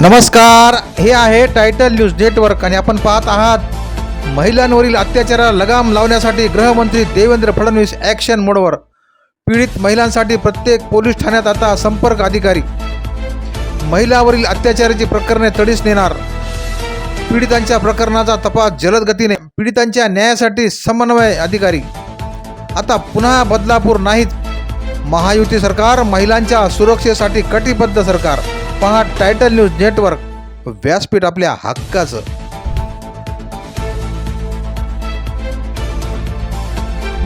नमस्कार हे आहे टायटल न्यूज नेटवर्क आणि आपण पाहत आहात महिलांवरील अत्याचाराला लगाम लावण्यासाठी गृहमंत्री देवेंद्र फडणवीस ॲक्शन मोडवर पीडित महिलांसाठी प्रत्येक पोलीस ठाण्यात आता संपर्क अधिकारी. महिलावरील अत्याचाराची प्रकरणे तडीस नेणार. पीडितांच्या प्रकरणाचा तपास जलद गतीने पीडितांच्या न्यायासाठी समन्वय अधिकारी. आता पुन्हा बदलापूर नाहीत. महायुती सरकार महिलांच्या सुरक्षेसाठी कटिबद्ध सरकार. पहा टायटल न्यूज नेटवर्क. व्यासपीठ आपल्या हक्काचं.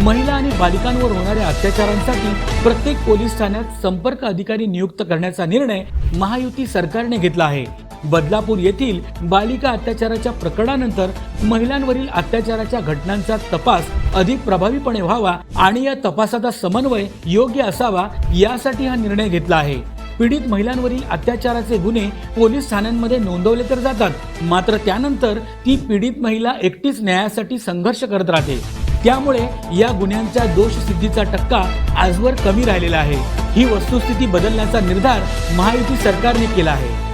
महिला आणि बालिकांवर होणाऱ्या अत्याचारांसाठी प्रत्येक पोलीस ठाण्यात संपर्क अधिकारी नियुक्त करण्याचा निर्णय महायुती सरकारने घेतला आहे. बदलापूर येथील बालिका अत्याचाराच्या प्रकरणानंतर महिलांवरील अत्याचाराच्या घटनांचा तपास अधिक प्रभावीपणे व्हावा आणि या तपासाचा समन्वय योग्य असावा यासाठी हा निर्णय घेतला आहे. पीडित महिलांवरील अत्याचाराचे गुन्हे पोलीस ठाण्यांमध्ये नोंदवले तर जातात. मात्र त्यानंतर ती पीडित महिला एकटीच न्यायासाठी संघर्ष करत राहते. त्यामुळे या गुन्ह्यांच्या दोषसिद्धीचा टक्का आजवर कमी राहिलेला आहे. ही वस्तुस्थिती बदलण्याचा निर्धार महायुती सरकारने केला आहे.